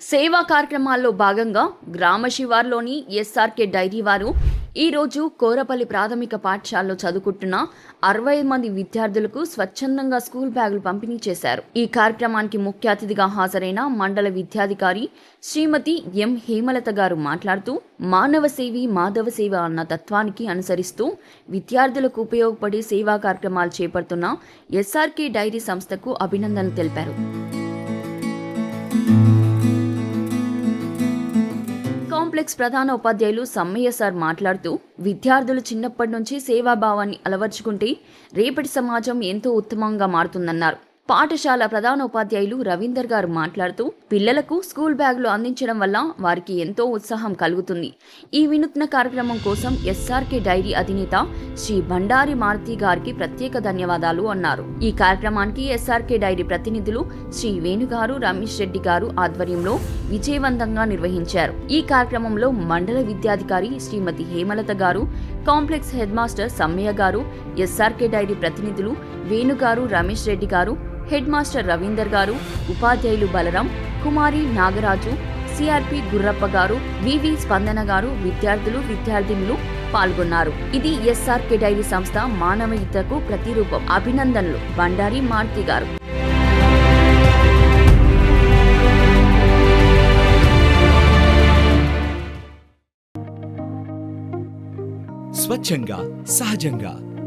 సేవా కార్యక్రమాల్లో భాగంగా గ్రామ శివార్లోని ఎస్ఆర్కే డైరీ వారు ఈరోజు కోరపల్లి ప్రాథమిక పాఠశాలలో చదువుకుంటున్న అరవై మంది విద్యార్థులకు స్వచ్ఛందంగా స్కూల్ బ్యాగులు పంపిణీ చేశారు. ఈ కార్యక్రమానికి ముఖ్య అతిథిగా హాజరైన మండల విద్యాధికారి శ్రీమతి ఎం హేమలత గారు మాట్లాడుతూ మానవ సేవి మాధవ సేవ అన్న తత్వానికి అనుసరిస్తూ విద్యార్థులకు ఉపయోగపడే సేవా కార్యక్రమాలు చేపడుతున్న ఎస్ఆర్కే డైరీ సంస్థకు అభినందనలు తెలిపారు. కాంప్లెక్స్ ప్రధాన ఉపాధ్యాయులు సమ్మయ్య సార్ మాట్లాడుతూ విద్యార్థులు చిన్నప్పటి నుంచి సేవాభావాన్ని అలవర్చుకుంటే రేపటి సమాజం ఎంతో ఉత్తమంగా మారుతుందన్నారు. పాఠశాల ప్రధానోపాధ్యాయులు రవీందర్ గారు మాట్లాడుతూ పిల్లలకు స్కూల్ బ్యాగులు అందించడం వల్ల వారికి ఎంతో ఉత్సాహం కలుగుతుంది. ఈ వినూత్న కార్యక్రమం కోసం ఎస్ఆర్కే డైరీ అధినేత శ్రీ భండారి మారుతి గారికి ప్రత్యేక ధన్యవాదాలు అన్నారు. ఈ కార్యక్రమానికి ఎస్ఆర్కే డైరీ ప్రతినిధులు శ్రీ వేణుగారు రమేష్ రెడ్డి గారు ఆధ్వర్యంలో విజయవంతంగా నిర్వహించారు. ఈ కార్యక్రమంలో మండల విద్యాధికారి శ్రీమతి హేమలత గారు కాంప్లెక్స్ హెడ్ మాస్టర్ సమ్మయ్య గారు ఎస్ఆర్కే డైరీ ప్రతినిధులు వేణుగారు రమేష్ రెడ్డి గారు హెడ్ మాస్టర్ రవీందర్ గారు ఉపాధ్యాయులు బలరాం కుమారి నాగరాజు సిఆర్పి గుర్రప్ప గారు వివి స్పందన గారు విద్యార్థులు విద్యార్థినులు పాల్గొన్నారు. ఇది ఎస్ఆర్కే డైరీ సంస్థ మానవీయతకు ప్రతిరూపం. అభినందనలు. బండారి మారుతి గారు. స్వచ్ఛంగా సహజంగా